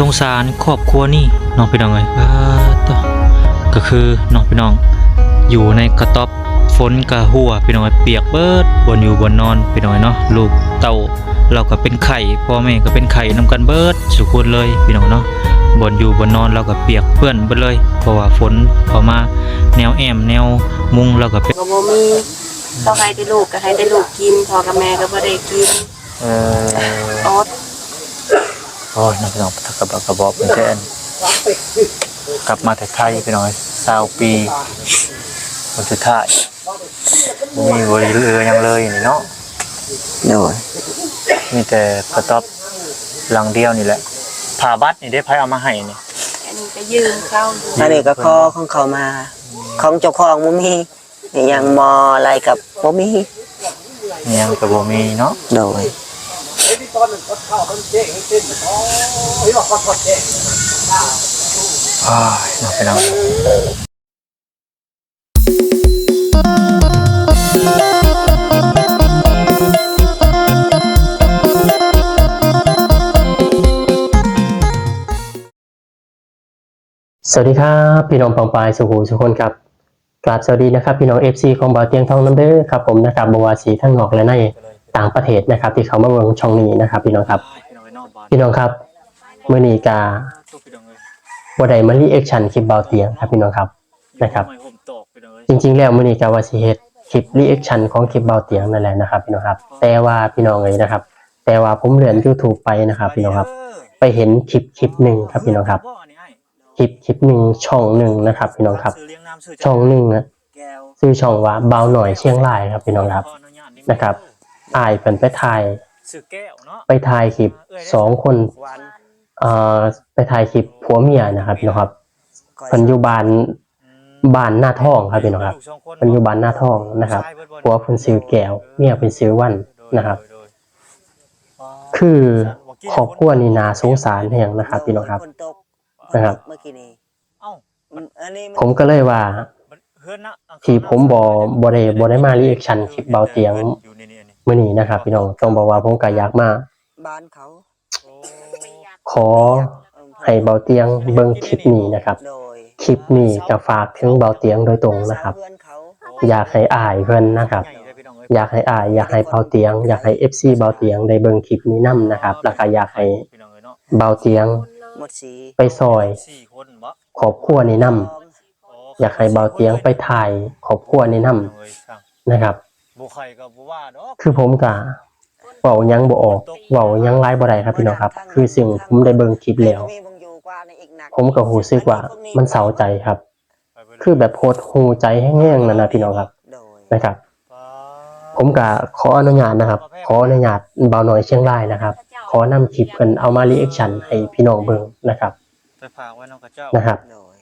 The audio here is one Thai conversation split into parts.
สงสารครอบครัวนี่น้องพี่น้องเอ้ยอ่าต่อก็คือน้องพี่น้อง อยู่ในกระต๊อบฝนกะหัวพี่น้องเอ้ยเปียกเบิดบนอยู่บนนอนพี่น้องเอ้ยเนาะลูกเต้าเราก็เป็นไข่พ่อแม่ก็เป็นไข่นํกันเบิดสุคนเลยพี่น้องเนาะบนอยู่บนนอนเราก็เปียกเปื้อนเบิดเลย เพราะว่าฝนเข้ามาแนวแอมแนวมุงเราก็เป็นก็บ่มีต้องให้ได้ลูกก็ให้ได้ลูกกินพ่อกับแม่ก็บ่ได้กินเอออด โอ้ยน้องพี่น้องทักกระบอกกระบอกเป็นแทนกลับมาแต่ไทยพี่น้อยสาวปีวันสุดท้ายบ่มีบริเรือหยังเลยนี่เนาะโดยมีแต่กระต๊อบหลังเดียวนี่แหละผ่าบัตรนี่ได้ไผเอามาให้นี่อันนี้ก็ยืมเข้าอยู่อันนี้ก็คอของเขามา ของเจ้าของบ่มีนี่ยังมออะไรกับบ่มีอิหยังก็บ่มีเนาะโดย อนมันก็เข้ายน้องพี่น้อดเจ๊งไปแล้วสวัสดีครับพี่น้องปองปายสุขูสุคนครับกราบสวัสดีนะครับพี่น้อง FC ของบ่าวเตียงทองน้ำเด้อครับผมนะครับบัวสีทั้งนอกและใน ต่างประเทศนะครับ ที่เขามาเบิ่งช่องนี้นะครับ พี่น้องครับ พี่น้องครับเมื่อนี้กาบ่ไดมารีแอคชั่นคลิปเบาเตียงครับพี่น้องครับนะครับ จริง ๆ แล้วมื้อนี้กาวาสิเฮ็ดคลิปรีแอคชั่นของคลิปเบาเตียงนั่นแหละนะครับพี่น้องครับ แต่ว่าพี่น้องเอ้ยนะครับ แต่ว่าผมเลื่อน YouTube ไปนะครับ พี่น้องครับ ไปเห็นคลิปคลิปหนึ่งครับพี่น้องครับคลิปคลิปหนึ่งช่องหนึ่งนะครับ พี่น้องครับ ช่องหนึ่งนะชื่อช่องว่าเบาหน่อยเชียงรายครับพี่น้องครับนะครับ อายเพิ่นไปถ่ายสื่อแก้วเนาะไปถ่ายคลิปสองคนวันเอ่อไปถ่ายคลิปผัวเมียนะครับพี่น้องครับเพิ่นอยู่บ้านบ้านหน้าท้องครับพี่น้องครับเพิ่นอยู่บ้านหน้าท้องนะครับผัวเพิ่นซื้อแก้วเมียเพิ่นซื้อวันนะครับ คือครอบครัวนี่น่าสงสารแฮงนะครับพี่น้องครับฝนตกนะครับเมื่อกี้นี้เอ้าอืมอันนี้นผมก็เลยว่าเฮือนนะที่ผมบ่บ่ได้บ่ได้มารีแอคชั่นคลิปเบาเตียงอยู่นี่นี่นี่ มื้อนี้นะครับพี่น้องต้องบอกว่าผมก็อยากมาบ้านเขาโอ้ขอให้เบาเตียงเบิ่งคลิปนี้นะครับโดยคลิปนี้จะฝากถึงเบาเตียงโดยตรงนะครับเพื่อนเขาอยากให้อายเพิ่นนะครับใหญ่เลยพี่น้องเอ้ยอยากให้อายอยากให้เบาเตียง อยากให้ FC เบาเตียงได้เบิ่งคลิปนี้นํนะครับ แล้วก็อยากให้พี่น้องเอ้ยเนาะเบาเตียงหมดสีไปซอยสี่คนบ่ครอบครัวนี้นํโอยากให้เบาเตียงไปถ่ายครอบครัวนี้นํพี่น้องเอ้ยสั่งนะครับ บ่ใครก็บ่ว่าดอกคือผมก็เว้าหยังบ่ออกเว้าหยังหลายบ่ได้ครับพี่น้องครับ คือสิ่งผมได้เบิ่งคลิปแล้วมีวงอยู่กว่าในอีกหนักผมก็รู้สึกว่ามันเศร้าใจครับไปเบิ่งคือแบบโหดหูใจแห้งๆนั่นนะพี่น้องครับโดยนะครับป๊าผมก็ขออนุญาตนะครับ ขออนุญาตเบาหน่อยเชียงรายนะครับ ขอนำคลิปเพิ่นเอามารีแอคชั่นให้พี่น้องเบิ่งนะครับไปฝากไว้น้องกับเจ้านะครับโดย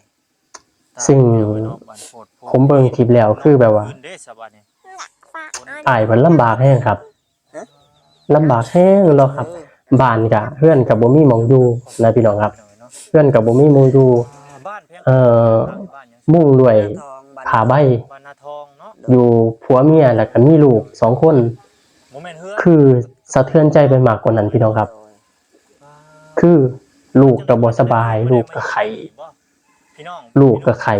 ซึ่งเดี๋ยวไว้เนาะบ้านโพดโพผมเบิ่งคลิปแล้วคือแบบว่า อายเพิ่นลำบากแห้งครับลำบากแห้งแล้วครับบ้านก็เพื่อนก็บ่มีหมองอยู่นะพี่น้องครับพี่น้องเอ้ยเนาะเพื่อนก็บ่มีหมองอยู่บ้านแพงเอ่อบ้านหยังมุ่งด้วยทองบ้นผ้าใบบ้านนาทองเนาะอยู่ผัวเมียแล้วก็มีลูกสองคนบ่แม่นเฮือนคือสะเทือนใจไปมากกว่านั้นพี่น้องครับโดยคือลูกก็บ่สบาย ลูกก็ไข้พี่น้องลูกก็ไข้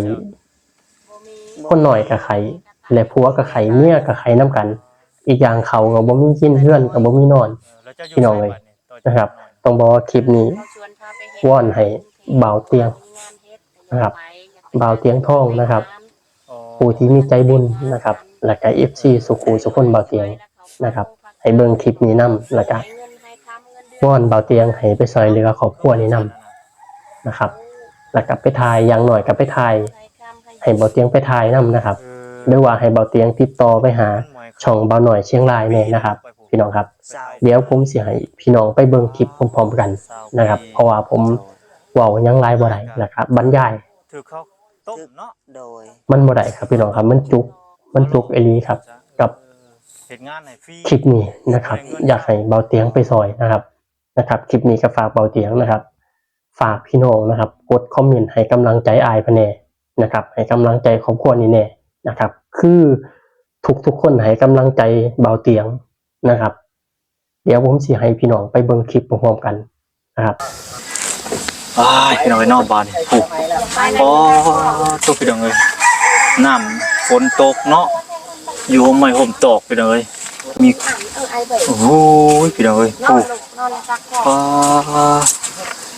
คนหน่อยก็ไข้ และผัวก็ไข้เมียก็ไข้นํกัน อีกอย่างเขาก็บ่มีกินเพื่อนก็บ่มีนอนเออแล้วเจ้าอยู่พี่น้องเอ้ยไสบ้าต่อจากนะครับหอยต้องบอกว่าคลิปนี้วอนให้เบาเตียงนะครับเบาเตียงทองนะครับอ๋อผู้ที่มีใจบุญนะครับ และก็ FC สุขุสุคนเบาเตียงนะครับ ให้เบิ่งคลิปนี้นํแล้วก็วอนเบาเตียงให้ไปซอยเหลือครอบครัวนี้นํนะครับ แล้วก็ไปทายอย่างหน่อยก็ไปทายให้เบาเตียงไปทายนํนะครับเออ หรือว่าให้เบาเตียงติดต่อไปหาช่องเบาหน่อยเชียงรายเนี่ยนะครับ พี่น้องครับ เดี๋ยวผมสิให้พี่น้องไปเบิ่งคลิปพร้อมๆกันนะครับ เพราะว่าผมว้ายังหลายบ่ได้นะครับ บรรยายถือเขาต้มเนาะโดยมันบ่ได้ครับ พี่น้องครับ มันจุก มันจุกเอลีครับ กับคลิปนี้นะครับ อยากให้เบาเตียงไปซอยนะครับนะครับคลิปนี้ก็ฝากเบาเตียงนะครับ ฝากพี่น้องนะครับ กดคอมเมนต์ให้กำลังใจอายพะแน่นะครับ ให้กำลังใจครอบครัวนี้แน่นะครับ คือทุกทุกๆคนให้กำลังใจเบาเตียงนะครับ เดี๋ยวผมสิให้พี่น้องไปเบิ่งคลิปพร้อมๆกันนะครับอ้ายพี่น้องไอ้นอกบ้านนี่ผูกโอ้ตัวพี่น้องเอ้ยน้ำฝนตกเนาะอยู่ห่มไม่ห่มตอกพี่น้องเอ้ยมีโอ้โหพี่น้องเอ้ยผูกนอนซักพอว้า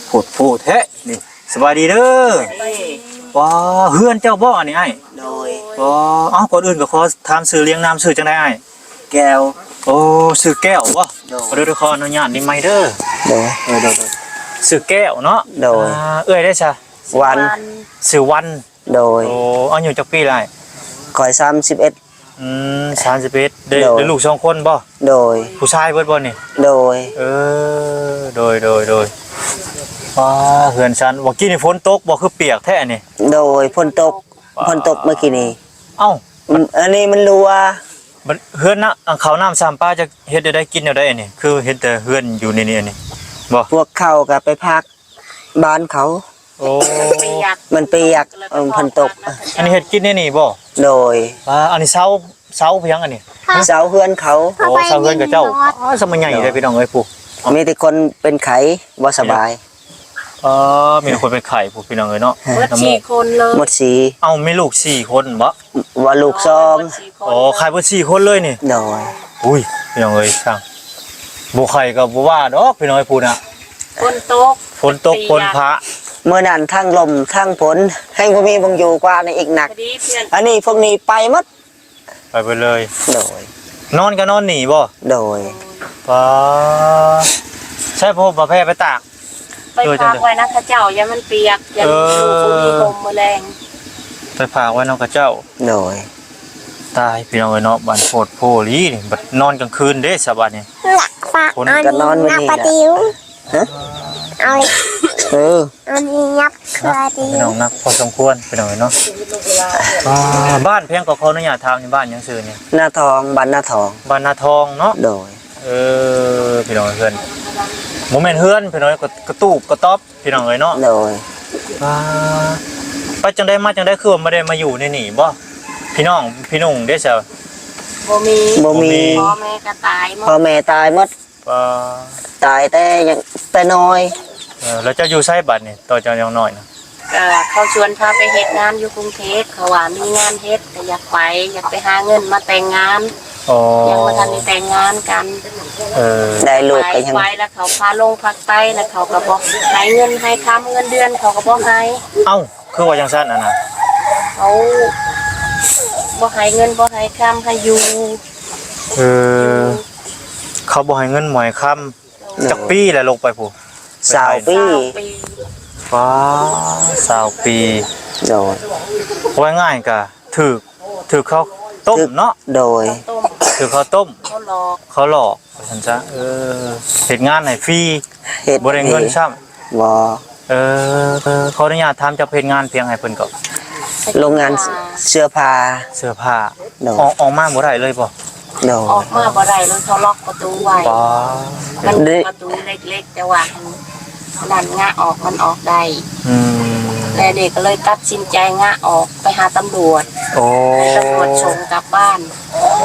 โผดโผดแท้นี่สบายดีเด้อ ว้าเฮือนเจ้าบ่อันนี้ไอ้โดยว้าเอ้าก่อนอื่นก็ขอถามชื่อเลี้ยงนามชื่อจังได๋ไอ้แก้ว โอ้ชื่อแก้วบ่โดขอเด้อขออนุญาตนี่ไมเด้อโดยโดยโดยชื่อแก้วเนาะโดย อ่าเอ้ยได้ซะวัน ชื่อวันโดยโอ้อายุจักปีไรคอยสามสิบเอ็ด อืม31ได้โดย ได้ลูกสองคนบ่โดย ผู้ชายเบิดบ่นี่ โดย เออ โดยโดยโดย ว้าเฮือนฉันว่ากี้นี่ฝนตกบ่คือเปียกแท้นี่ โดยพนตกพนตกเมื่อกี้นี้เอ้ามันอันนี้มันรัวมันเฮือนนะอันเขาวน้ำสามป้าจะเฮ็ดได้ได้กินได้ได้นี่คือเห็นแต่เฮือนอยู่นี่นี่อันนี่บ่พวกเขาก็ไปพักบ้านเขา โอ้เปียกมันเปียกเออพนตก อันนี้เฮ็ดกินได้นี่บ่โดยอ่าอันนี้เสาเสาเพียงอันนี้เสาเฮือนเขาโอ้เสาเฮือนกับเจ้าอ๋อสมัยใหญ่เลยพี่น้องเอ้ยปู่มีแต่คนเป็นไข้บ่สบาย อ๋อมีคนเป็นไข่ปู่พี่น้องเอ้ยเนาะเบิดน้ำหมสี่กคนเลยหมดสีเอ้ามีลูกสี่คนบ่ว่าลูกซองเบิดสี่คนโอ้ไข่เบิดสี่คนเลยนี่ โดยอุ้ยพี่น้องเอ้ยช่างบ่ไข่ก็บ่ว่าดอกพี่น้องเอ้ยปู่น่ะคนตกฝนตกฝนพระเมื่อนั้นทั้งลมทั้งฝนให้บ่มีบงอยู่กว่าในอีกหนักพอดีเพื่อนอันนี้พวกนี้ไปหมดไปไปเลย โดย นอนก็นอนหนีบ่โดย ป้าใช่พ่อประเภทไปตาก ไปพักไว้นะข้าเจ้าอย่ามันเปียกอย่าเอออยู่คุมีลมแมลงไปฝากไว้น้องกับเจ้า โดยตายพี่น้องไอ้เนาะบ้านโพดโพลีนี่บัดนอนกลางคืนเด้สบายนี่ หลักฝากคนอันก็นอนวันนี้นี้นับแหละปะติวฮะ เอาเอออันนี้นับปะติพี่วน้องนักพอสมควรพี่น้องไอ้เนาะอ่าบ้านเพียงก็ขออนุญาตถามในบ้านหยังซื่อนี่หน้าทองบันหน้าทอง บ้านนาทองเนาะโดย เออพี่น้องเพื่อน โมเมนต์เฮือนพี่น้องก็กระตูบกระต๊อบพี่น้องเอ้ยเนาะโดยอ่าไปจังได้มาจังได้คือว่าไม่ได้มาอยู่ในนี่บ่พี่น้องพี่นุ่งเด้ซะบ่มีบ่มีพ่อแม่ก็ตายหมพ่อดแม่ตายหมดอ่าตายแต่ยังแต่น้อยเออแล้วเจ้าอยู่ไสบัดนี่ต่อเจ้ายังน้อยนะก็เขาชวนพาไปเฮ็ดงานอยู่กรุงเทพเขาว่ามีงานเฮ็ดแต่อยากไปอยากไปหาเงินมาแต่งงาน อ๋อยังมาทันได้แต่งงานกันเออได้ลูกไปก็ยัง ไปแล้วเขาพาลงพักใต้แล้วเขาก็บอกให้เงินให้ค้ำเงินเดือนเขาก็บอกให้เอ้าคือว่าจังซั่นน่ะนะเขาบอกให้เงินบอกให้ค้ำให้อยู่เออเขาบ่ให้เงินหมอยค่ำจักปีแหละลงไปผู้สาวปี เก้าปีฟ้าสาวปี โดยว่าง่ายกะถือถือเขา ต้มถึกเนาะโดยต้มถือเขาต้มเขาหลอกเขาหลอกว่าซั่นจ้ะเออเฮ็ดงานให้ฟรีเฮ็ดบ่ได้เงินซ้ำบ่เออเออขออนุญาตถามจะเพจงานเพียงให้เพิ่นก็โรงงานเสื้อผ้าเสื้อผ้าโดยออกออกมาบ่ได้เลยบ่โดยออกมาบ่ได้เลยเขาล็อกประตูไว้ป้ามันได้ประตูเล็กๆแต่ว่าดันงะออกมันออกได้อืม และเด็กก็เลยตัดสินใจงะออกไปหาตำรวจโอ้ให้ตำรวจชงกลับบ้าน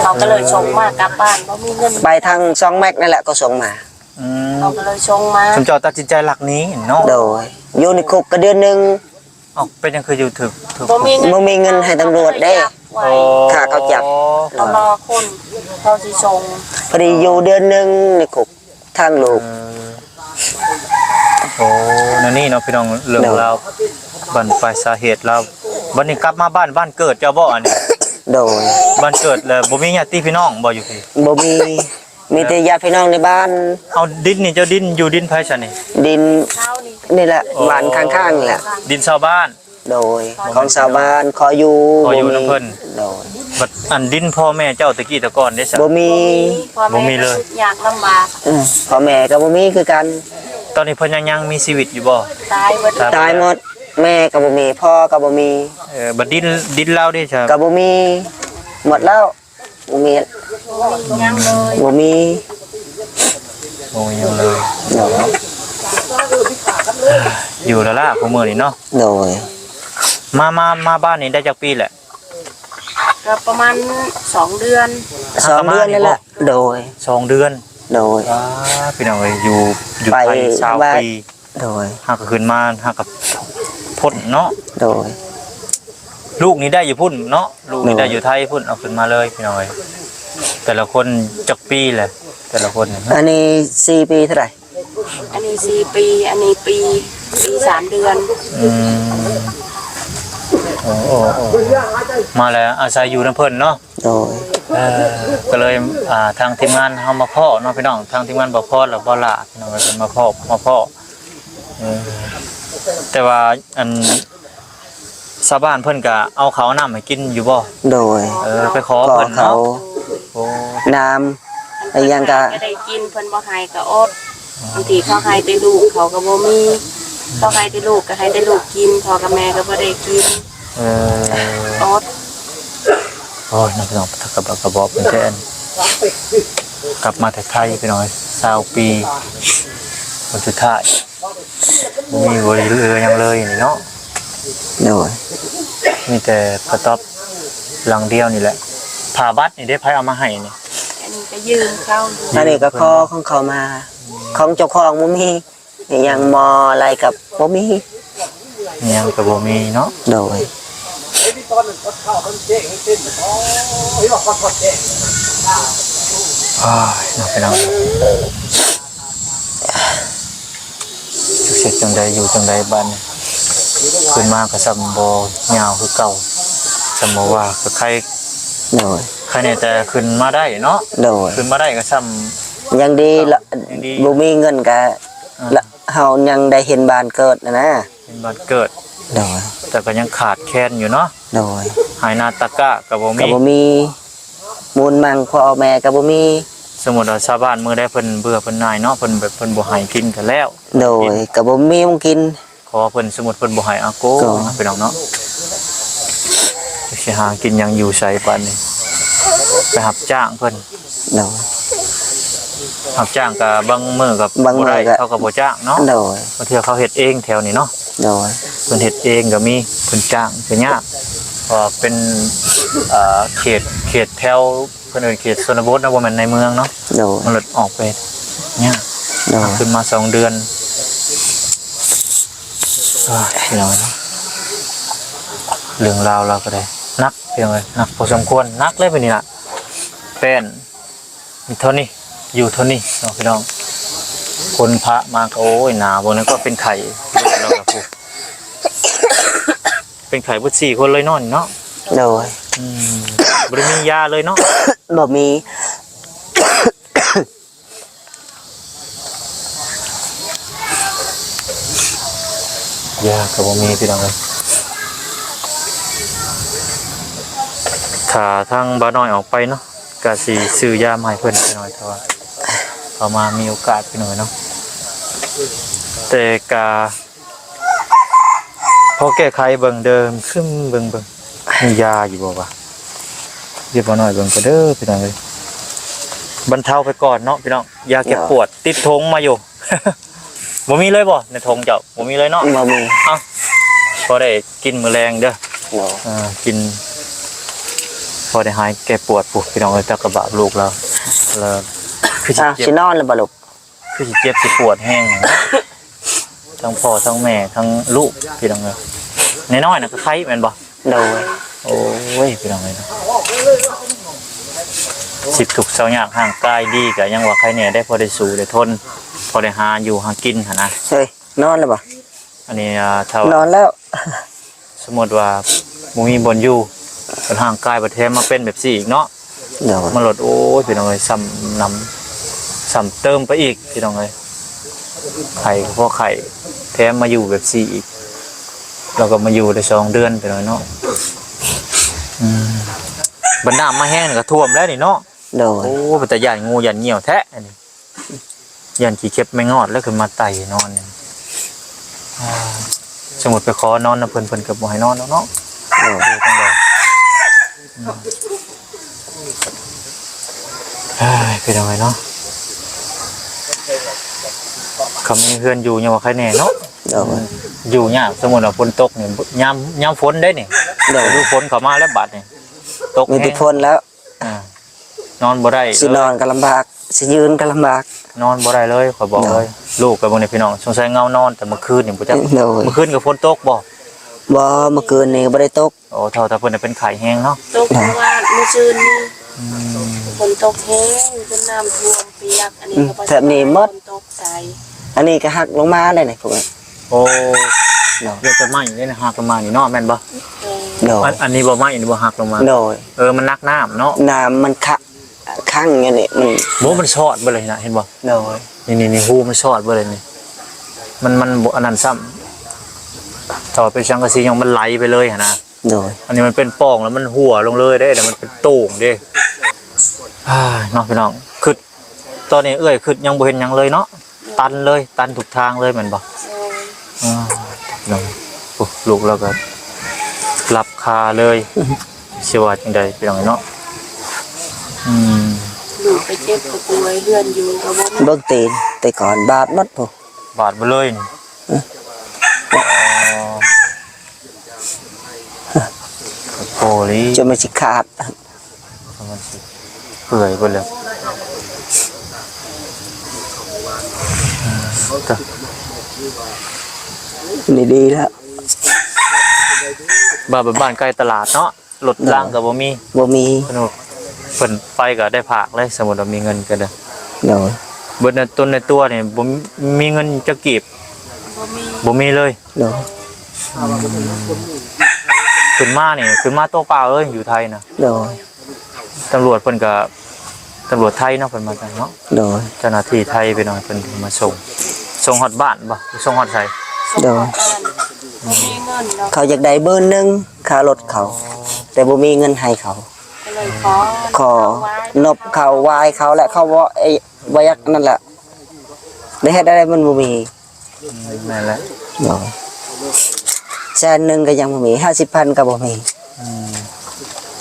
เขาก็เลยชงมากลับบ้านเพราะมีเงินไปทางซองแม็กนั่นแหละก็ส่งมา อืมเขาก็เลยชงมาสมเจ้าตัดสินใจหลักนี้เนาะโดยอยู่ในคุกก็เดือนหนึงเอ้าเป็นจังคืออยู่ถึกถึกบ่มีเงินบ่มีเงินให้ตำรวจเด้ ไว้โอ้ค่ะเขาจับ เขารอคนเขาสิชงพอดีอยู่เดือนหนึงในคุกทางลูก เออ โอ้นั่นนี่เนาะพี่น้องเรื่องเนาะราวบันปลายสาเหตุเราบัดนี้กลับมาบ้านบ้านเกิดเจ้าบ่อันนี้โดยบ้านเกิดแล้วบ่มีญาติพี่น้องบ่อยู่พี่บ่มีมีแต่ญาติพี่น้องในบ้าน เอาดินนี่เจ้าดินอยู่ดินไผซะนี่ดินเช้านี่นี่แหละบ้านข้างๆนี่แหละ ดินชาวบ้าน โดยของชาวบ้านขออยู่ขออยู่บ่น้ำเพิ่นโดยบัดอันดินพ่อแม่เจ้าตะกี้ตะก่อนได้ซะบ่มีพ่อบ่มีแม่เลยอยากลำบากอืมพ่อแม่ก็บ่มีคือกัน ตอนนี้เพิ่นยังยังมีชีวิตอยู่บ่ ตายเบิดครับ ตายหมดแม่ก็บ่มีพ่อก็บ่มีเออบัดดินดินเราได้ซะก็บ่มีหมดแล้วบ่มียังเลยบ่มีโอ้ยังเลยโดยอยู่แล้วล่ะผู้มื้อนี้เนาะโดยมามามาบ้านนี้ได้จักปีแหละ ก็ประมาณสองเดือนสองเดือนนี่แหละโดยสองเดือน โดย ว้าพี่น้องเอ้ยอยู่อยู่ไปไทยสาวว่าปีไโดย หากก็ขึ้นมาหากกับพ่นเนาะโดย ลูกนี้ได้อยู่พุ่นเนาะลูกนี้โน่ได้อยู่ไทยพุ่นเอาขึ้นมาเลยพี่น้อยแต่ละคนจักปีแหละแต่ละคนเนี่ยอันนี้สี่ปีเท่าไหร่อันนี้สี่ปี อันนี้ปีปีสามเดือน อืมโอ้โอ้โอ้มาแล้วอาศัยอยู่น้ำเพิ่นเนาะ โดย เออก็เลยอ่าทางทีมงานเฮามาพ่อเนาะพี่น้องทางทีมงานบ่พ่อแล้วบ่ละพี่น้องก็เลยมาพ่อมาพ่อเออแต่ว่าอันชาวบ้านเพิ่นก็เอาข้าวน้ำให้กินอยู่บ่โดยเออไปขอก็เพิ่นเขาเนาะโอ้น้ำอะไรยังก็ก็ได้กินเพิ่นบ่ให้ก็อดบางทีเขาให้แต่ลูกเขาก็บ่มีเขาให้แต่ลูกก็ให้แต่ลูกกินพ่อกับแม่ก็บ่ได้กินเอออดโอ้ยน้องพี่น้องทักกระบอกกระบอกเป็นแค่นกลับมาแต่ไทยไปหน่อยสาวปีวันสุดท้ายบ่มีบริเรือหยังเลยนี่เนาะโดยมีแต่กระต๊อบหลังเดียวนี่แหละผ่าบัตรนี่ได้ไผเอามาให้นี่อันนี้ก็ยืมเขาอันนี้ก็คอของเขามา ของเจ้าของบ่มีอหยังมออะไรกับบ่มีอิหยังก็บ่มีเนาะโดย อ้ายน้องพี่น้องจักเสร็จจังใดอยู่จังใดบ้านขึ้นมาก็ซำบ่ยาวคือเก่าสมมติว่าก็ใครโดยใครเนี่ยแต่ขึ้นมาได้เนาะโดยขึ้นมาได้ก็ซ้ำยังดีละยังดีบ่มีเงินก็อ่าละเฮายังได้เห็นบ้านเกิดนะนะเป็นบัตรเกิด โดยแต่ก็ยังขาดแคลนอยู่เนาะโดยหายนาตะกะกับบ่ก็มีบ่มีมูลมังพ่อแม่ก็บ่มีสมมุติว่าชาวบ้านมื้อใดเพิ่นเบื่อเพิ่นนายเนาะเพิ่นแบบเพิ่นบ่ให้กินกันแล้ว โดยก็บ่มีมงกิน ขอเพิ่นสมมุติเพิ่นบ่ให้อาโกก็พี่น้องเนาะสิหากินหยังอยู่ไสปานนี้ไปรับจ้างเพิ่นโดย รับจ้างก็บางมื้อก็บางมื้บ่อได้ก็ เขาก็บ่จ้างเนาะโดย บางเทื่อเขาเฮ็ดเองแถวนี้เนาะ โดย เพิ่นเฮ็ดเองก็มีเพิ่นจ้างก็ยากเพราะเป็นเอ่อเขตเขตแถวเพิ่นเอิ้นเขตชนบทนะบ่แม่นในเมืองเนาะโดยมันหลุดออกไปยากโดยขึ้นมาสองเดือนเอ้ยพี่น้องเนาะเรื่องราวเราก็ได้นักเพียงเลยนักพอสมควรนักเลยไปนี่ล่ะเป็นมีเท่านี้อยู่เท่านี้เนาะพี่น้องคนพระมาก็โอ้ยหนาบนนั้นก็เป็นไข่เรากับผู เป็นไข่บุตรสี่คนเลยเนอนเนาะโดยอืมบริมียาเลยเนาะบ่มี ยากับบมีพี่น้องเลยถ้าทางบ้านน้อยออกไปเนาะกะสีซื้อยามาให้เพิ่นไปหน่อยเถอะว่าเอามามีโอกาสไปหน่อยเนาะแต่กา พอแก้ไขเบิ่งเดิมขึ้นเบิ่งเบิ่งมียาอยู่บ่วะเรียบร้อยหน่อยเบิ่งก็เด้อพี่น้องเลยบรรเทาไปก่อนเนาะพี่น้องยาแก้ปวด ติดธงมาอยู่ บ่มีเลยบ่ในธงเจ้าบ่มีเลยเนาะบ่มีเอ้าพอได้กินมื้อแรงเด้อโดยอ่ากิน พอได้หายแก้ปวดปุ๊บพี่น้องเอ้ยจักกระบะลูกแล้วแล้วคือสิอ้าวเจ็สิบนอนแล้วบ่ลูกคือสิเจ็บสิปวดแห้ง ทั้งพ่อทั้งแม่ทั้งลูกพี่น้องเอ้ยน้อยๆน่ะก็ไข้แม่นบ่โดยโอ้ยพี่น้องเอ้ยเนาะสิบถูกข์เศร้ายากห่างกายดีก็ยังว่าใครเนี่ยได้พอได้สู้ได้ทน พอได้หาอยู่หากินหั่นนะเฮ้ยนอนแล้วบ่อันนี้อ่าถ้านอนแล้ว สมมติว่าบ่มีบนอยู่บนห่างกายประเทศมาเป็นแบบสี่อีกเนาะโดยมันลดโอ้ยพี่น้องเอ้ยซ้ำนำซ้ำเติมไปอีกพี่น้องเอ้ยไข่ก็พวกไข่ แถมมาอยู่แบบสี่อีกเราก็มาอยู่ได้สองเดือนไปหน่อยเนาะอืมบรรดามาแห้งนี่ก็ท่วมแล้วนี่เนาะโดยโอ้เป็นแต่ย่านงูย่านเหี่ยวแท้อันนี้ย่านขี้เข็บไม่งอดแล้วขึ้นมาไต่นอนเนี่ยอ่าสมมุดไปขอนอนนะเพิ่นเพิ่นกับบ่ให้นอนแล้วเนาะโดยดูจังเลยอืมเฮ้ยเป็นยังไงเนาะ คำนี้เพื่อนอยู่ยังว่าใครแน่เนาะโดยอยู่ยากสมมุติว่าฝนตกเนี่ยยามยามฝนได้นี่โดยดูฝนเข้ามาแล้วบาดนี่ตกมีแห้ทุงกคนแล้วอ่านอนบ่ได้สินอนก็ลำบากสิยืนก็ลำบาก นอนบ่ได้เลยขอยบอกเลย ลูกกับบ่ได้พี่น้องสงสัยเงานอนแต่เมื่อคืนนี่บ่จักโดย เมื่อคืนก็ฝนตกบ่บ่เมื่อคืนนี่บ่ได้ตกโอ้เท่าแต่เพิ่นน่ะเป็นไข้แห้งเนาะตกเพราะว่าเมื่อคืนนี้ฝนตกแห้งจนน้ำท่วมเปียก อันนี้ก็บ่แถบนี้หมดฝนตกใส อันนี้ก็หักลงมาเลยนี่พวกนี้โอ้เดี๋ยวจะไหม้นี่นะหักลงมานี่เนาะแม่นบ่โดยอันอันนี้บ่ไหม้อันนี้บ่หักลงมาโดยเออมันนักน้ำเนาะน้ำมันคะคั่งอย่างนี้มันโหมันชอดบ่เลยนะเห็นบ่โดยนี่นี่นี่หูมันชอดบ่เลยนี่มันมันบ่อันนั้นซ้ำต่อไปชังกะสียังมันไหลไปเลยหั่นนะ โดย อันนี้มันเป็นป่องแล้วมันหัวลงเลยได้แต่มันเป็นโต่งเด้อ่าน้องพี่น้องคือตอนนี้เอ้ยคือยังบ่เห็นหยังเลยเนาะ ตันเลย ตันทุกทางเลยแมันบ่โอ้ยอ่าพี่น้องโอ้ลูกแล้วก็รับคาเลยเชื่อว่าจังใดพี่น้องเนาะอืมลูกไปเจ็บกับป่วยเลื่อนอยู่ก็บ่มีเบิ่งตีนแต่ก่อนบาดหมดพวกบาดไปเลยนี่อ๋อโอ้ลีจนมันสิขาดมันสิเปื่อยไปเลยอืมแต่ นี่ดีแล้วบ้านบ้านใกล้ตลาดเนาะรถล่างกับบ่มีบ่มีสนุกเพิ่นไปก็ได้ผากเลยสมมุติว่ามีเงินก็ได้โดยเบิดในต้นในตัวนี่บ่มีมีเงินจะเก็บบ่มีบ่มีเลยโดยขึ้นมานี่ขึ้นมาตัวเปล่าเลยอยู่ไทยนะโดยตำรวจเพิ่นก็ตำรวจไทยเนาะเพิ่นมาจังเนาะโดยเจ้าหน้าที่ไทยไปหน่อยเพิ่นมาส่ง ส่งฮอดบ้านบ่ส่งฮอดไสส่งโดยบ้านบ่มีเงินเนาะเขาอยากได้เบอร์หนึงค่ารถเขา แต่บ่มีเงินให้เขา ก็เลยขอขอนบเขาวายเขาและเขาว่าไอ้วายักนั่นแหละได้เฮ็ดอะไรมันบ่มีนั่นแหละโดยแสนหนึงก็ยังบ่มี50,000ก็บ่มีอืม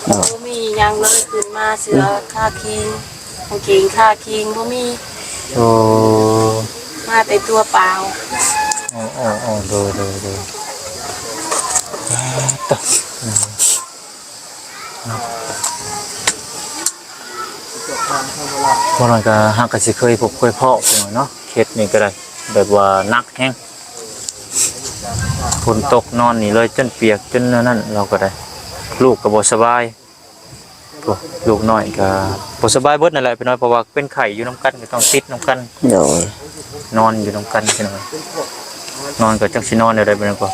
โดยบ่มีหยังเลยขึ้นมาเสือค่าคิงกางเกงค่าคิงบ่มีโอ้ มาแต่ตัวเปล่าโอ้โอ้โอ้โดยโดยโดยอ่าต่ออืมเนาะบ่น้อยก็ฮักก็สิเคยพบเคยเพาะไปหน่อยเนาะเคสนี่ก็ได้แบบว่านักแฮงฝนตกนอนนี่เลยจนเปียกจนนั่นเราก็ได้ ลูกก็บ่สบายโอ้ ลูกน้อยก็บ่สบายเบิดนั่นแหละพี่น้อยเพราะว่าเป็นไข้อยู่นํกันก็ต้องติดนํกัน โดยนอนอยู่นํกันพี่น้อยนอนก็จักสินอนได้ได้บ่ก็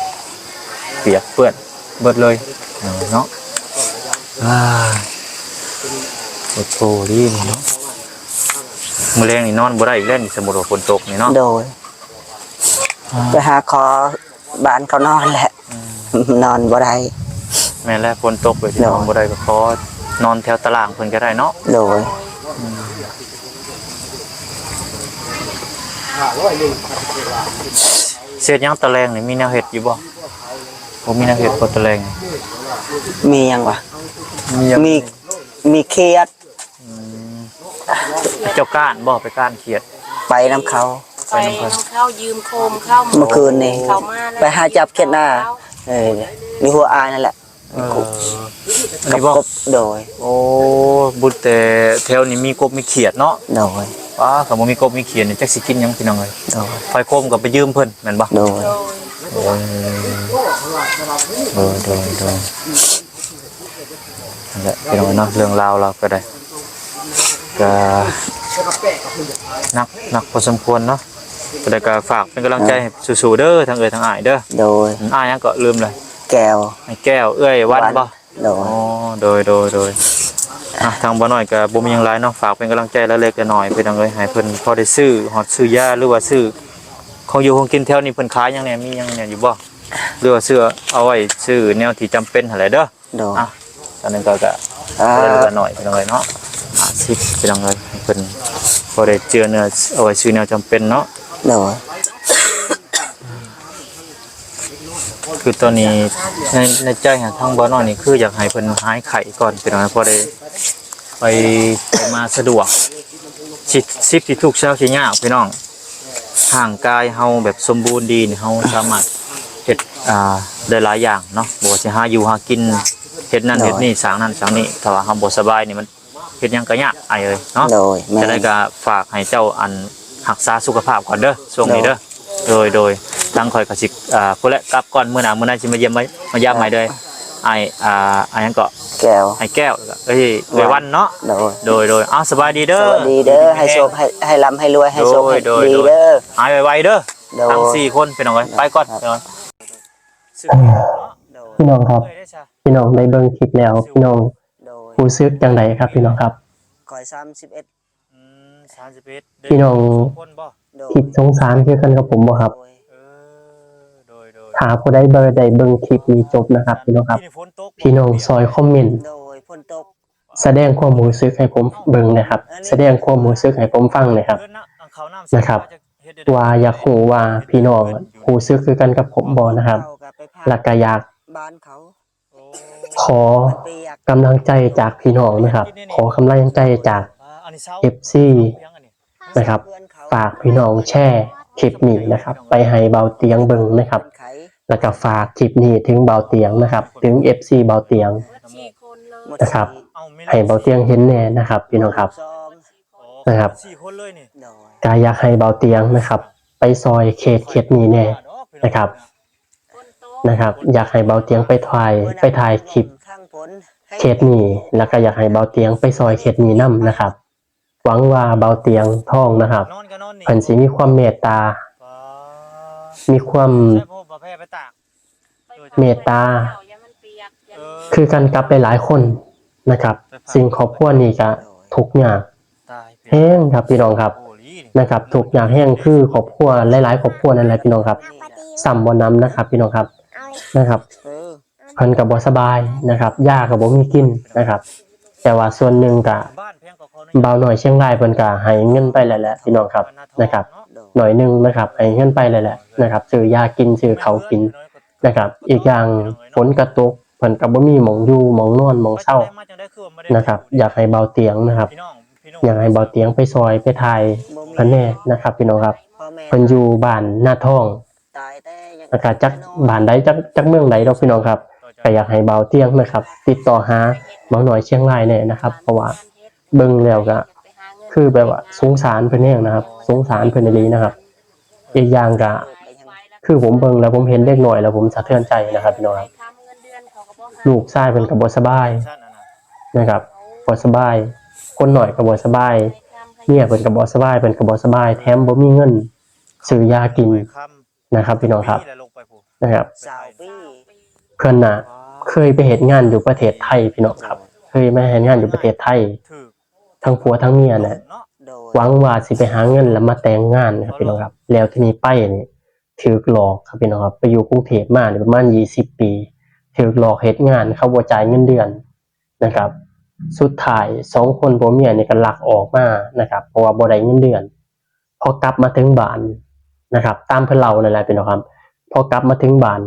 เปียกเปื้อนเบิดเลยเนาะอ่าโอ้โหดีนี่เนาะมื้อแรงนี่นอนบ่ได้อีกแล้วนี่สมมุติว่าฝนตกนี่เนาะโดยไปหาขอบ้านเขานอนแหละนอนบ่ได้แม่นแล้วฝนตกไปที่นอนบ่ได้ก็ขอ นอนแถวตารางเพิ่นก็ได้เนาะโดยเสียดหยังตะแลงนี่มีแนวเฮ็ดอยู่บ่บ่มีแนวเฮ็ดบ่ตะแลงนี่มีหยังวะมีหยังมีมีเครียดเจ้าก้านบ่ไปก้านเขียด ไปนํเขาไปน้ำเข้ายืมโคมเข้าเมื่อคืนนี่ เข้ามาแล้วไปหาจับเขียดหน้าเออมีหัวอายนั่นแหละ เอออันกับนี้บ่กบโดยโอ้บุญแต่แถวนี้มีกบมีเขียดเนาะโดยว้าคันบ่มีกบมีเขียดนี่จักสิกินหยังพี่น้องเอ้ยโดยไฟโคมก็ไปยืมเพิ่นแม่นบ่โดยโดยโอ้ยโดยโดยโดยนั่นแหละพี่น้องเนาะเรื่องราวเราก็ได้ก็หนักหนักพอสมควรเนาะก็ได้ก็ฝากเป็นกำลังใจให้สู้ๆเด้อทางเอ้ยทางอ้ายเด้อโดย อ้ายยังก็ลืมเลย แก้วไอ้แก้วเอ้ยวันบ่โดยอ๋อโดยโดยโดยอะทางบ่น้อยก็บ่มีหยังหลายเนาะฝากเป็นกำลังใจละเล็กละน้อยเพิ่นเอาไว้ให้เพิ่นพอได้ซื้อฮอดซื้อยาหรือว่าซื้อของอยู่ของกินแถวนี้เพิ่นขายหยังแหน่มีหยังแหน่อยู่บ่หรือว่าซื้อเอาไว้ซื้อแนวที่จำเป็นหั่นแหละเด้อโดยอะตอนนั้นก็ก็อ่าละเล็กละน้อยเพิ่นเอาไว้เนาะอะสิเพิ่นเอาไว้ให้เพิ่นพอได้เจือเนื้อเอาไว้ซื้อแนวจำเป็นเนาะโดย คือตอนนี้ในในใจหาทางบ่น้อยนี่คืออยากให้เพิ่นหายไข้ก่อนเป็นว่าพอได้ไปไปมาสะดวกสิสิบที่ทุกเช้าสิยากพี่น้องห่างกายเฮาแบบสมบูรณ์ดีนี่เฮาสามารถเฮ็ดอ่าได้หลายอย่างเนาะบ่ว่าสิหาอยู่หากินเฮ็ดนั่นเฮ็ดนี่สร้างนั่นสร้างนี่ถ้าว่าเฮาบ่สบายนี่มันเฮ็ดหยังก็ยากไอ้เอ้ยเนาะโดยแม่จะได้ก็ฝากให้เจ้าอันรักษาสุขภาพก่อนเด้อช่วงนี้เด้อโดยโดย ทางข่อยก็สิอ่าพุ่นแหละกลับก่อนมื้อหน้ามื้อหน้าสิมาเยี่ยมไว้มายามใหม่เด้อไอ้อ่าอันนั้นก็แก้ว ไอ้แก้วแล้วก็เอ้ยเววันเนาะโดย โดยโดยอ้าวสบายดีสเด้อวัสดีเด้อให้โชคให้ให้ร่ำให้รวยให้โชคให้โดยดีโดย เด้อ หายไวๆเด้อโดย ทั้งสี่คนเป็นเอาไว้ไปก่อนเป็นเอาไว้โดยพี่น้องครับพี่น้องได้เบิ่งคลิปแล้ว พี่น้องโดยรู้สึกจังไดครับ พี่น้องครับ คอย31อืม31พี่น้องคนบ่โดยคิดสงสารคือกันกับผมบ่ครับ โดย เออโดยโดย ถ้าผู้ใดเบอร์ใดเบิ่งคลิปนี้จบนะครับพี่น้องครับฝนตกพี่น้องซอยคอมเมนต์โดยฝนตกแสดงความรู้สึกให้ผมเบิ่งนะครับ แสดงความรู้สึกให้ผมฟังหนะครับเออนะเอาเขาน้ำนะครับเฮ็ดได้ว่าอยากรู้ว่าพี่น้องรู้สึกคือกันกับผมบ่นะครับเขาก็ไปพาแล้วก็อยากบ้านเขาโอ้ขอมันเปียกกำลังใจจากพี่น้องนะครับ ขอกำลังใจจากอ่าอันนี้เช้า FC ยังอันนี้นะครับเพื่อนเขฝากพี่น้องแชร์คลิปนี้นะครับ ไปให้เบาเตียงเบิ่งนะครับเพื่อนไข แล้วก็ฝากคลิปนี้ถึงเบาเตียงนะครับ ถึง FC เบาเตียงเบิดสี่คนเลยนะครับ ให้เบาเตียงเห็นแน่นะครับพี่น้องครับนะครับสี่คนเลยนี่โดยอยากให้เบาเตียงนะครับ ไปซอยเขตเขตนี้แน่นะครับนะครับ อยากให้เบาเตียงไปถ่ายไปถ่ายคลิปข้างผลให้เขตนี้แล้วก็อยากให้เบาเตียงไปซอยเขตนี้นํนะครับ หวังว่าเบาเตียงท่องนะครับนอนก็นอนนี่เพิ่นสิมีความเมตตา มีความ ใช่พ่อบ่แพ้ไปตาก เมตตาอย่ามันเปียกอย่าเอมันอคือกันกับหลายๆคนนะครับ สิ่งครอบครัวนี้ก็ทุกข์ยากตายแห้งครับพี่น้องครับโอ้ลีนี่นะครับ ทุกข์ยากแห้งคือครอบครัวหลายๆครอบครัวนั่นแหละพี่น้องครับซ้ำบ่นํนะครับ พี่น้องครับเอาเลยนะครับ เออเพิ่นก็บ่สบายนะครับย่าก็บ่มีกินนะครับ แต่ว่าส่วนหนึ่งก็บ้านแพงกว่าเขาเบาหน่อยเชียงรายเพิ่นก็ให้เงินไปแล้วแหละพี่น้องครับนะครับโดย หน่อยหนึงนะครับให้เงินไปแล้วแหละนะครับซื้อยากินซื้อเขากินนะครับ อีกอย่างฝนกระตกเพิ่นก็บ่มีหมองอยู่หมองนอนหมองเศร้านะครับ อยากให้เบาเตียงนะครับ อยากให้เบาเตียงไปซอยไปถ่ายเพิ่นแน่นะครับพี่น้องครับเพิ่นอยู่บ้านหน้าท้องตายแต่ยังแล้วก็จักบ้านใดจักจักเมืองใดดอกพี่น้องครับก็อยากให้เบาเตียงนะครับ ติดต่อหาเบาหน่อยเชียงรายแน่นะครับ เพราะว่าเบิ่งแล้วก็ คือแบบว่าสงสารเพิ่นแน่นะครับ สงสารเพิ่นอีหลีนะครับอีกอย่างก็คือผมเบิ่งแล้วผมเห็นเด็กหน่อยแล้วผมสะเทือนใจนะครับพี่น้องครับลูกชายเพิ่นก็บ่สบายนะครับบสบาย คนหน่อยก็บ่สบายเมียเพิ่นก็บ่สบายเพิ่นก็บ่สบาย แถมบ่มีเงินซื้อยากินนะครับ พี่น้องครับนะครับเพิ่อนน่ะ เคยไปเฮ็ดงานอยู่ประเทศไทยพี่น้องครับ เคยมาเฮ็ดงานอยู่ประเทศไทย ทั้งผัวทั้งเมียน่ะโดยหวังว่าสิไปหาเงินแล้วมาแต่งงานนะครับพี่น้องครับ แล้วทีนี้ไปนี่ถูกหลอกครับพี่น้องครับไปอยู่กรุงเทพมานี่ประมาณ20ปีถูกหลอกเฮ็ดงานเขาบ่จ่ายเงินเดือนนะครับ สุดท้ายสองคนผัวเมียนี่ก็ลักออกมานะครับเพราะว่าบ่ได้เงินเดือน พอกลับมาถึงบ้านนะครับ ตามเพิ่นเล่านั่นแหละพี่น้องครับ พอกลับมาถึงบ้าน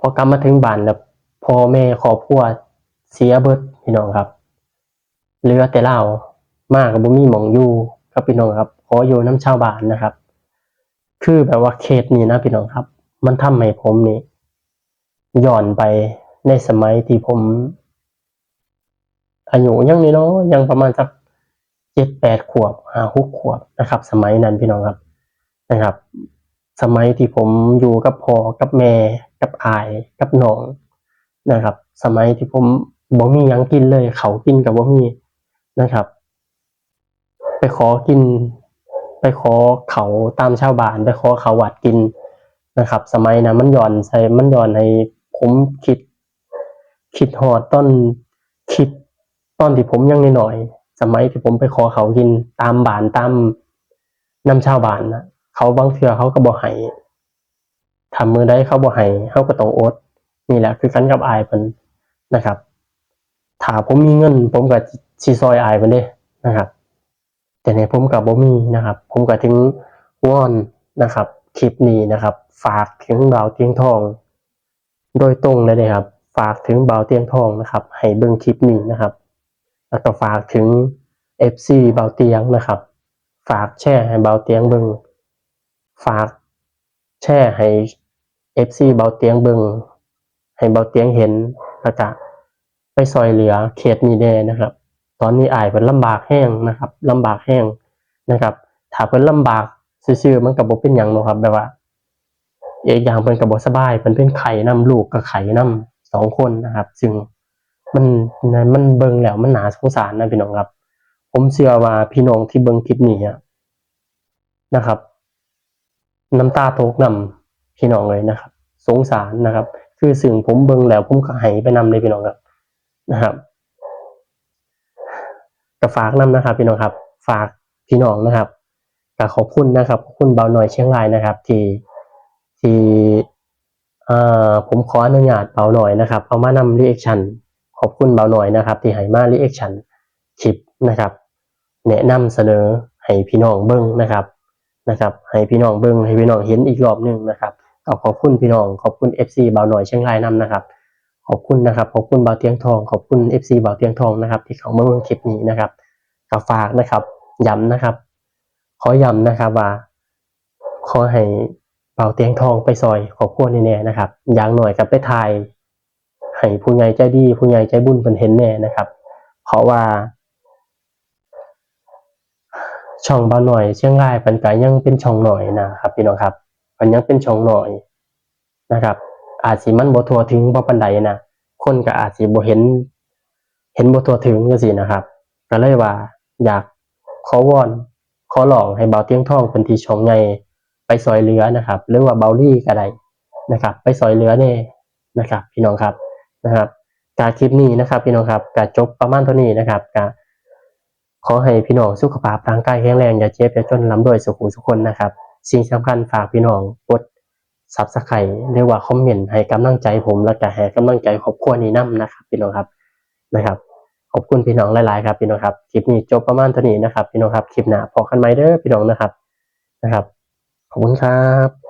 พอกลับมาถึงบ้านแล้วพ่อแม่ครอบครัวเสียเบิดพี่น้องครับ เหลือแต่เรามากกับบ่มีหมองอยู่ครับพี่น้องครับ ขออยู่น้ำชาวบ้านนะครับ คือแบบว่าเคสนี้นะพี่น้องครับ มันทำให้ผมนี่ย้อนไปในสมัยที่ผม อายุยังนี่เนาะยังประมาณสักเจ็ดแปดขวบห้าหกขวบนะครับ สมัยนั้นพี่น้องครับนะครับ สมัยที่ผมอยู่กับพ่อกับแม่กับอายกับน้องนะครับ สมัยที่ผมบ่มียังกินเลย เขากินกับบ่มี นะครับ ไปขอกิน ไปขอเขาตามชาวบ้าน ไปขอเขาวัดกินนะครับ สมัยนั้นมันย้อนใส่มันย้อนให้ผมคิด คิดฮอดต้นคิดตอนที่ผมยังน้อยๆสมัยที่ผมไปขอเขากินตามบ้านตามน้ำชาวบ้านนะเขาบางเทื่อเขาก็บ่ให้ทำมือได้เขาบ่ให้เขาก็ต้องอดนี่แหละคือกันกับอายเพิ่นนะครับ ถ้าผมมีเงิน ผมก็ สิซอยอายเพิ่นเด้นะครับแต่ในผมกับบ่มีนะครับ ผมก็ถึงวอนนะครับ คลิปนี้นะครับ ฝากถึงบ่าวเตียงทอง โดยตรงเลยนะครับ ฝากถึงบ่าวเตียงทองนะครับ ให้เบิ่งคลิปนี้นะครับ แล้วก็ฝากถึง FC บ่าวเตียงนะครับ ฝากแชร์ให้บ่าวเตียงเบิ่งฝากแชร์ให้ FC เบาเตียงเบิงให้เบาเตียงเห็นแล้วก็ไปซอยเหลือเขตนี้แน่นะครับ ตอนนี้อายเป็นลำบากแห้งนะครับลำบากแห้งนะครับถ้าเพิ่นลำบากซื่อๆมันก็บ่เป็นหยังนะครับแบบว่าเอกอย่างเพิ่นก็บ่สบายเพิ่นเป็นไข้นํลูกก็ไข้นํสองคนนะครับ ซึ่งมันมันเบิ่งแล้วมันหนาสงสารนะพี่น้องครับ ผมเชื่อว่าพี่น้องที่เบิ่งคลิปนี้นะครับ น้ำตาตกนำพี่น้องเลยนะครับ สงสารนะครับ คือสิ่งผมเบิ่งแล้วผมก็ให้ไปนำเลยพี่น้องครับนะครับ ก็ฝากนำนะครับ พี่น้องครับ ฝากพี่น้องนะครับก็ขอบคุณนะครับขอบคุณเบาหน่อยเชียงรายนะครับ ที่ที่เอ่อผมขออนุญาตเบาหน่อยนะครับ เอามานำรีแอคชั่นขอบคุณเบาหน่อยนะครับ ที่ให้มารีแอคชั่นคลิปนะครับ แนะนำเสนอให้พี่น้องเบิ่งนะครับนะครับ ให้พี่น้องเบิ่งให้พี่น้องเห็นอีกรอบหนึงนะครับขอบคุณพี่น้องขอบคุณ FC เบาหน่อยเชียงรายนํนะครับ ขอบคุณนะครับขอบคุณเบาเตียงทองขอบคุณ FC เบาเตียงทองนะครับ ที่เขามาเบิ่งคลิปนี้นะครับก็ฝากนะครับย้ำนะครับ ขอย้ำนะครับว่าขอให้เบาเตียงทองไปซอยขอบคุณแน่ๆนะครับอย่างหน่อยกับไปทายให้ผู้ใหญ่ใจดี ผู้ใหญ่ใจบุญเป็นเห็นแน่นะครับ เพราะว่า ช่องเบาหน่อยเชียงรายเป็นก็ยังเป็นช่องหน่อยนะครับพี่น้องครับมันยังเป็นช่องหน่อยนะครับ อาจสิมันบ่ทั่วถึงบ่ปานใดนะคนก็อาจสิบ่เห็น เห็นบ่ทั่วถึงจังซี่นะครับ ก็เลยว่าอยากขอวอนขอร้องให้เบาเตียงทองเป็นที่ช่องไปซอยเหลือนะครับ หรือว่าเบาลี่ก็ได้นะครับ ไปซอยเหลือแน่นะครับ พี่น้องครับนะครับการคลิปนี้นะครับ พี่น้องครับก็จบประมาณเท่านี้นะครับก็ขอให้พี่น้องสุขภาพร่างกายแข็งแรงอย่าเจ็บอย่าจนลำด้วยสุขุทุกคนนะครับ สิ่งสำคัญฝากพี่น้องกด ซับสไครต์เรียกว่าคอมเมนต์ให้กำลังใจผมและก็ให้กำลังใจครอบครัวนี้นํนะครับพี่น้องครับนะครับขอบคุณพี่น้องหลาย ๆ ครับพี่น้องครับคลิปนี้จบประมาณเท่านี้นะครับพี่น้องครับคลิปหน้าพอกันไหมเด้อพี่น้องนะครับนะครับ ขอบคุณครับ